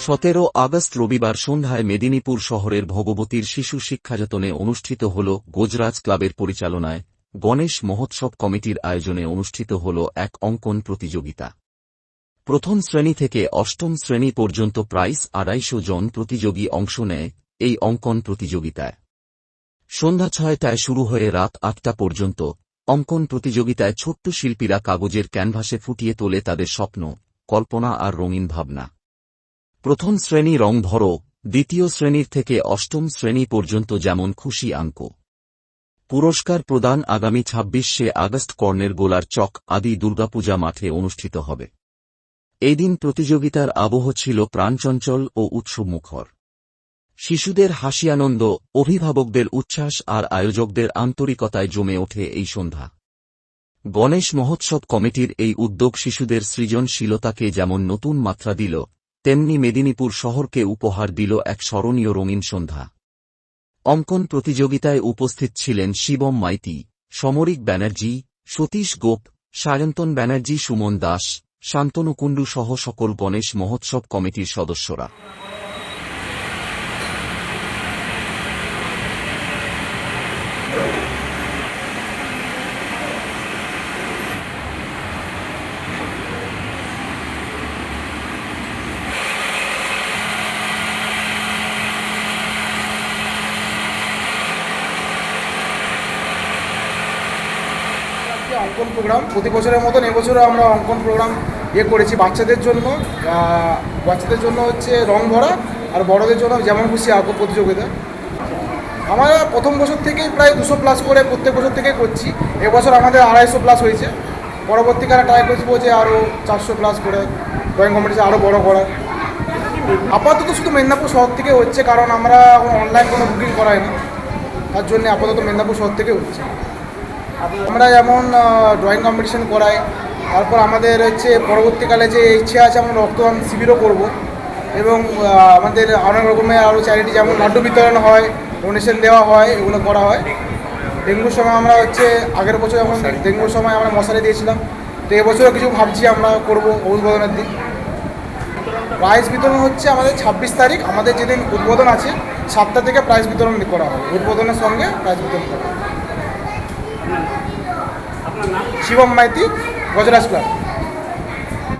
সতেরো আগস্ট রবিবার সন্ধ্যায় মেদিনীপুর শহরের ভগবতীর শিশু শিক্ষাযতনে অনুষ্ঠিত হল গোজরাজ ক্লাবের পরিচালনায়। গণেশ মহোৎসব কমিটির আয়োজনে অনুষ্ঠিত হল এক অঙ্কন প্রতিযোগিতা। প্রথম শ্রেণি থেকে অষ্টম শ্রেণি পর্যন্ত প্রাইস আড়াইশো জন প্রতিযোগী অংশ নেয় এই অঙ্কন প্রতিযোগিতায়। সন্ধ্যা ছয়টায় শুরু হয়ে রাত আটটা পর্যন্ত অঙ্কন প্রতিযোগিতায় ছোট্ট শিল্পীরা কাগজের ক্যানভাসে ফুটিয়ে তোলে তাদের স্বপ্ন, কল্পনা আর রঙিন ভাবনা। প্রথম শ্রেণি রং ভরো দ্বিতীয় শ্রেণির থেকে অষ্টম শ্রেণি পর্যন্ত যেমন খুশি আঙ্ক। পুরস্কার প্রদান আগামী ছাব্বিশে আগস্ট কর্নের গোলার চক আদি দুর্গাপূজা মাঠে অনুষ্ঠিত হবে। এই দিন প্রতিযোগিতার আবহ ছিল প্রাণচঞ্চল ও উৎসবমুখর। শিশুদের হাসি আনন্দ অভিভাবকদের উচ্ছ্বাস আর আয়োজকদের আন্তরিকতায় জমে ওঠে এই সন্ধ্যা। গণেশ মহোৎসব কমিটির এই উদ্যোগ শিশুদের সৃজনশীলতাকে যেমন নতুন মাত্রা দিল তেমনি মেদিনীপুর শহরকে উপহার দিল এক স্মরণীয় রঙিন সন্ধ্যা। অঙ্কন প্রতিযোগিতায় উপস্থিত ছিলেন শিবম মাইতি, সমরিক ব্যানার্জি, সতীশ গোপ, সায়ন্তন ব্যানার্জি, সুমন দাস, শান্তনু কুণ্ডু সহ সকল গণেশ মহোৎসব কমিটির সদস্যরা। অঙ্কন প্রোগ্রাম প্রতি বছরের মতন এবছরও আমরা অঙ্কন প্রোগ্রাম ইয়ে করেছি বাচ্চাদের জন্য। বাচ্চাদের জন্য হচ্ছে রং ভরা আর বড়দের জন্য যেমন খুশি আঁকো প্রতিযোগিতা। আমরা প্রথম বছর থেকেই প্রায় দুশো প্লাস করে প্রত্যেক বছর থেকেই করছি। এবছর আমাদের আড়াইশো প্লাস হয়েছে। পরবর্তীকালে ট্রাই করব যে আরও চারশো প্লাস করে ড্রয়িং কম্পিটিশন আরও বড় করার। আপাতত শুধু মেদিনীপুর শহর থেকে হচ্ছে, কারণ আমরা অনলাইন কোনো বুকিং করাই না। তার জন্য আপাতত মেদিনীপুর শহর থেকে হচ্ছে। আমরা যেমন ড্রয়িং কম্পিটিশন করাই, তারপর আমাদের হচ্ছে পরবর্তীকালে যে ইচ্ছে আছে আমরা রক্তদান শিবিরও করব। এবং আমাদের অনেক রকমের আরও চ্যারিটি যেমন লাড্ডু বিতরণ হয় ডোনেশন দেওয়া হয়, এগুলো করা হয়। ডেঙ্গুর সময় আমরা হচ্ছে, আগের বছর যখন ডেঙ্গুর সময় আমরা মশারি দিয়েছিলাম, তো এবছরও কিছু ভাবছি আমরা করব উদ্বোধনের দিন। প্রাইজ বিতরণ হচ্ছে আমাদের ছাব্বিশ তারিখ, আমাদের যেদিন উদ্বোধন আছে, সাতটা থেকে প্রাইজ বিতরণ করা হবে। উদ্বোধনের সঙ্গে প্রাইজ বিতরণ করা হবে। শিবম মাইতি গজরাজ ক্লাব।